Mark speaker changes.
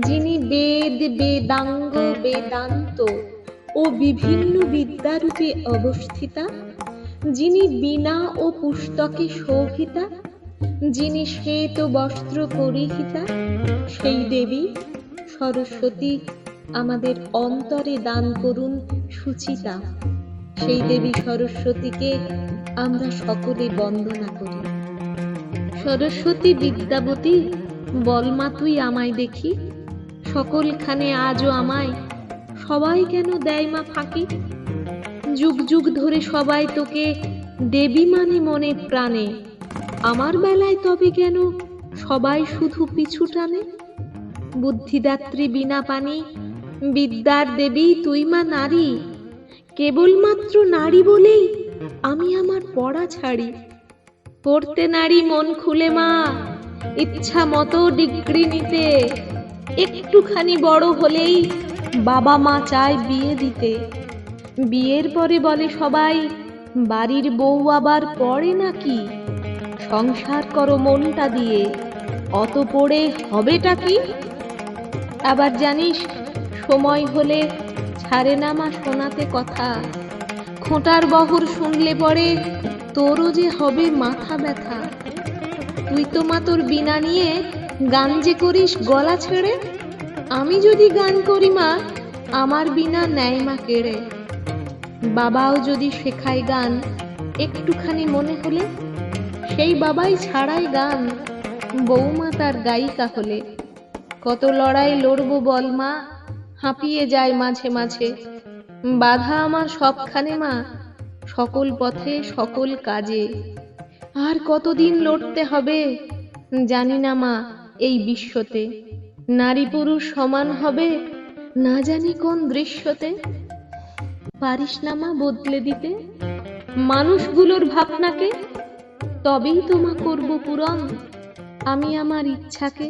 Speaker 1: যিনি বেদ, বেদাঙ্গ, বেদান্ত ও বিভিন্ন বিদ্যারূপে অবস্থিতা, যিনি বিনা ও পুস্তকে শোভিতা, যিনি শ্বেত বস্ত্র পরিহিতা, সেই দেবী সরস্বতী আমাদের অন্তরে দান করুন সুচিতা। সেই দেবী সরস্বতীকে আমরা সকলে বন্দনা করি। সরস্বতী বিদ্যাবতী বলমা তুই আমায় দেখি। সকলখানে আজও আমায় সবাই কেন দেয় মা ফাঁকি? যুগ যুগ ধরে সবাই তোকে দেবী মানে মনে প্রাণে। আমার বেলায় তবে কেন সবাই শুধু পিছু টানে? বুদ্ধিদাত্রী বিনা পানি, বিদ্যার দেবী তুই মা নারী। কেবলমাত্র নারী বলেই আমি আমার পড়া ছাড়ি। পড়তে নারী মন খুলে মা ইচ্ছা মতো ডিগ্রি নিতে। একটুখানি বড় হলেই বাবা মা চায় বিয়ে দিতে। বিয়ের পরে বলে সবাই, বাড়ির বউ আবার পড়ে নাকি? সংসার করো মনটা দিয়ে। অত পড়ে হবেটা কি? আবার জানিস, সময় হলে ছাড়ে না মা শোনাতে কথা। খোঁটার বহর শুনলে পরে তোরও যে হবে মাথা ব্যথা। তুই তো মা তোর বিনা নিয়ে গান যে করিস গলা ছেড়ে? আমি যদি গান করি মা, আমার বিনা নেয় মা কেড়ে। বাবাও যদি শেখায় গান, একটুখানি মনে হলে? সেই বাবাই ছাড়াই গান বৌমা তার গায়িকা হলে। কত লড়াই লড়বো বল মা, হাঁপিয়ে যায় মাঝে মাঝে। বাধা আমার সবখানে মা, সকল পথে সকল কাজে। আর কতদিন লড়তে হবে? জানি না মা এই বিশ্বতে? নারী পুরুষ সমান হবে? না জানি কোন দৃশ্যতে। পারিস নামা বদলে দিতে? মানুষগুলোর ভাবনাকে? তবেই তোমা করব পূরণ। আমি আমার ইচ্ছাকে